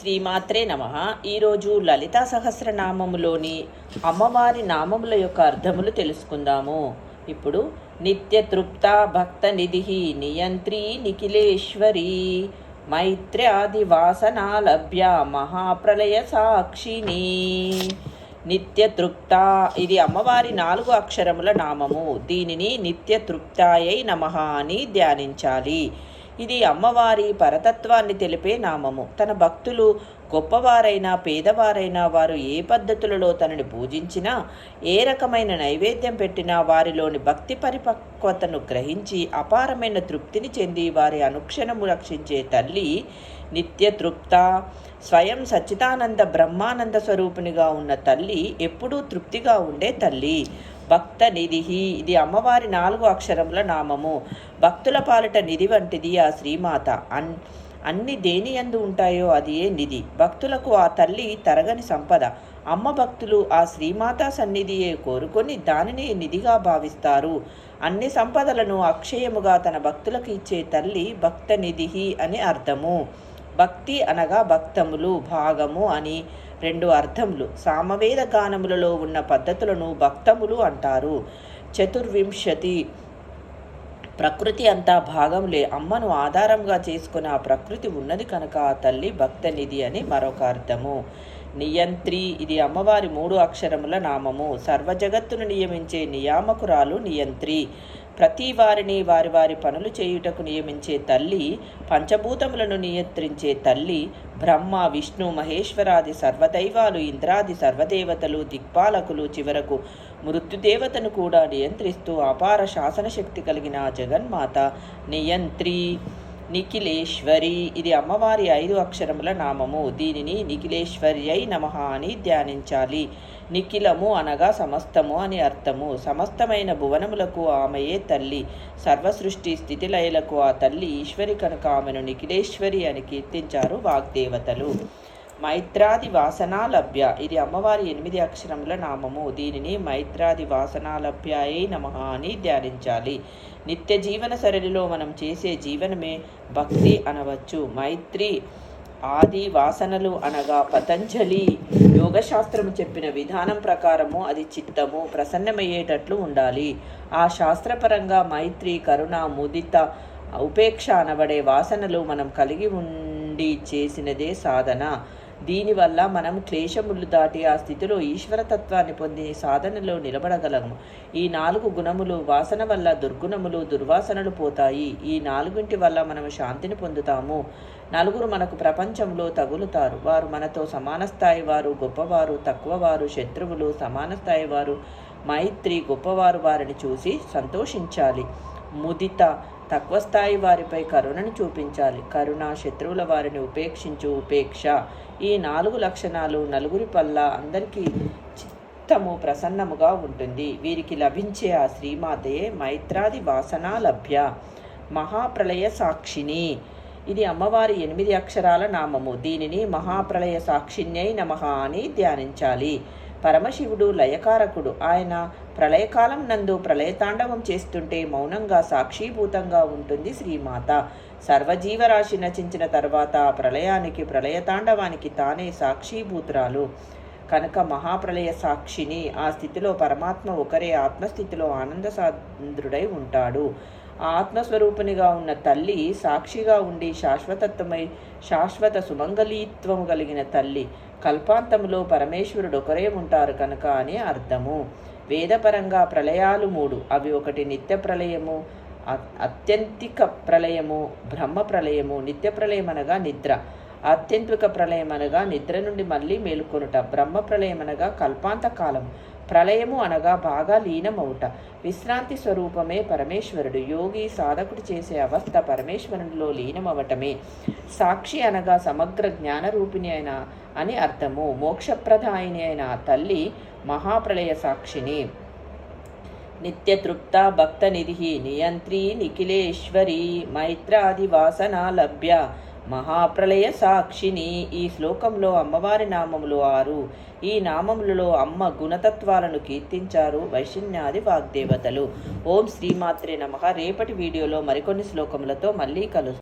శ్రీమాత్రే నమ. ఈరోజు లలితా సహస్రనామములోని అమ్మవారి నామముల యొక్క అర్థములు తెలుసుకుందాము. ఇప్పుడు నిత్య తృప్త భక్త నిధి నియంత్రి నిఖిలేశ్వరి మైత్ర్యాది వాసనాలభ్య మహాప్రలయ సాక్షిని నిత్య తృప్త ఇది అమ్మవారి నాలుగు అక్షరముల నామము. దీనిని నిత్య తృప్తాయై నమః అని ధ్యానించాలి. ఇది అమ్మవారి పరతత్వాన్ని తెలిపే నామము. తన భక్తులు గొప్పవారైనా పేదవారైనా వారు ఏ పద్ధతులలో తనని పూజించినా ఏ రకమైన నైవేద్యం పెట్టినా వారిలోని భక్తి పరిపక్వతను గ్రహించి అపారమైన తృప్తిని చెంది వారి అనుక్షణము రక్షించే తల్లి నిత్య తృప్త స్వయం సచ్చిదానంద బ్రహ్మానంద స్వరూపిణిగా ఉన్న తల్లి ఎప్పుడూ తృప్తిగా ఉండే తల్లి. భక్త నిధి ఇది అమ్మవారి నాలుగు అక్షరముల నామము. భక్తుల పాలిట నిధి వంటిది ఆ శ్రీమాత. అన్ అన్ని దేని ఎందు ఉంటాయో అది ఏ నిధి. భక్తులకు ఆ తల్లి తరగని సంపద. అమ్మ భక్తులు ఆ శ్రీమాత సన్నిధియే కోరుకొని దానిని నిధిగా భావిస్తారు. అన్ని సంపదలను అక్షయముగా తన భక్తులకు ఇచ్చే తల్లి భక్త నిధి అని అర్థము. భక్తి అనగా భక్తములు భాగము అని. రెండు అర్థములు. సామవేద గానములలో ఉన్న పద్ధతులను భక్తములు అంటారు. చతుర్వింశతి. ప్రకృతి అంతా భాగంలే. అమ్మను ఆధారంగా చేసుకుని ఆ ప్రకృతి ఉన్నది కనుక ఆ తల్లి భక్తనిధి అని మరొక అర్థము. నియంత్రి. ఇది అమ్మవారి మూడు అక్షరముల నామము. సర్వజగత్తును నియమించే నియామకురాలు నియంత్రి. ప్రతి వారిని వారి వారి పనులు చేయుటకు నియమించే తల్లి పంచభూతములను నియంత్రించే తల్లి బ్రహ్మ విష్ణు మహేశ్వరాది సర్వదైవాలు ఇంద్రాది సర్వదేవతలు దిక్పాలకులు చివరకు మృత్యుదేవతను కూడా నియంత్రిస్తూ అపార శాసనశక్తి కలిగిన జగన్మాత నియంత్రి. నిఖిలేశ్వరి. ఇది అమ్మవారి ఐదు అక్షరముల నామము. దీనిని నిఖిలేశ్వరి అయి నమ అని ధ్యానించాలి. నిఖిలము అనగా సమస్తము అని అర్థము. సమస్తమైన భువనములకు ఆమెయే తల్లి. సర్వసృష్టి స్థితిలయలకు ఆ తల్లి ఈశ్వరి కనుక ఆమెను నిఖిలేశ్వరి అని కీర్తించారు వాగ్దేవతలు. మైత్రాది వాసనాలభ్య ఇది అమ్మవారి ఎనిమిది అక్షరముల నామము. దీనిని మైత్రాది వాసనాలభ్యాయై నమ అని ధ్యానించాలి. నిత్య జీవన సరళిలో మనం చేసే జీవనమే భక్తి అనవచ్చు. మైత్రి ఆది వాసనలు అనగా పతంజలి. యోగశాస్త్రము చెప్పిన విధానం ప్రకారము అది చిత్తము ప్రసన్నమయ్యేటట్లు ఉండాలి. ఆ శాస్త్రపరంగా మైత్రి కరుణ ముదిత ఉపేక్ష అనబడే వాసనలు మనం కలిగి ఉండి చేసినదే సాధన. దీనివల్ల మనం క్లేశములు దాటి ఆ స్థితిలో ఈశ్వరతత్వాన్ని పొంది సాధనలో నిలబడగలము. ఈ నాలుగు గుణములు వాసన వల్ల దుర్గుణములు దుర్వాసనలు పోతాయి. ఈ నాలుగింటి వల్ల మనము శాంతిని పొందుతాము. నలుగురు మనకు ప్రపంచంలో తగులుతారు. వారు మనతో సమాన స్థాయి వారు గొప్పవారు తక్కువవారు శత్రువులు సమాన స్థాయి వారు మైత్రి గొప్పవారు వారిని చూసి సంతోషించాలి. ముదిత తక్కువ స్థాయి వారిపై కరుణను చూపించాలి. కరుణ శత్రువుల వారిని ఉపేక్షించు ఉపేక్ష. ఈ నాలుగు లక్షణాలు నలుగురి పల్ల అందరికీ చిత్తము ప్రసన్నముగా ఉంటుంది. వీరికి లభించే ఆ శ్రీమాతయే మైత్రాది వాసనా లభ్య. మహాప్రళయ సాక్షిని. ఇది అమ్మవారి ఎనిమిది అక్షరాల నామము. దీనిని మహాప్రళయ సాక్షిణ్యై నమః అని ధ్యానించాలి. పరమశివుడు లయకారకుడు. ఆయన ప్రళయకాలం నందు ప్రళయతాండవం చేస్తుంటే మౌనంగా సాక్షీభూతంగా ఉంటుంది శ్రీమాత. సర్వజీవరాశి నచించిన తర్వాత ఆ ప్రళయానికి ప్రళయతాండవానికి తానే సాక్షీభూతురాలు. కనుక మహాప్రళయ సాక్షిని ఆ స్థితిలో పరమాత్మ ఒకరే ఆత్మస్థితిలో ఆనంద సాంద్రుడై ఉంటాడు. ఆత్మస్వరూపునిగా ఉన్న తల్లి సాక్షిగా ఉండి శాశ్వతత్వమై శాశ్వత సుమంగళీత్వము కలిగిన తల్లి కల్పాంతములో పరమేశ్వరుడు ఒకరే ఉంటారు కనుక అని అర్థము. వేదపరంగా ప్రళయాలు మూడు. అవి ఒకటి నిత్య ప్రళయము అత్యంతిక ప్రళయము బ్రహ్మ ప్రళయము నిత్య ప్రళయం అనగా నిద్ర. ఆత్యంతిక ప్రళయం అనగా నిద్ర నుండి మళ్ళీ మేలుకొనుట బ్రహ్మ ప్రళయం అనగా కల్పాంత కాలం ప్రళయము అనగా బాగా లీనమవుట విశ్రాంతి స్వరూపమే పరమేశ్వరుడు. యోగి సాధకుడు చేసే అవస్థ పరమేశ్వరునిలో లీనమవటమే. సాక్షి అనగా సమగ్ర జ్ఞానరూపిణి అయిన అని అర్థము. మోక్షప్రదాయిని అయిన తల్లి మహాప్రళయ సాక్షిని. నిత్యతృప్త భక్తనిధి నియంత్రి నిఖిలేశ్వరి మైత్రాది వాసన లభ్య మహాప్రలయ సాక్షిని ఈ శ్లోకంలో అమ్మవారి నామములు ఆరు. ఈ నామములలో అమ్మ గుణతత్వాలను కీర్తించారు వైశన్యాది వాగ్దేవతలు. ఓం శ్రీమాత్రే నమ. రేపటి వీడియోలో మరికొన్ని శ్లోకములతో మళ్ళీ కలు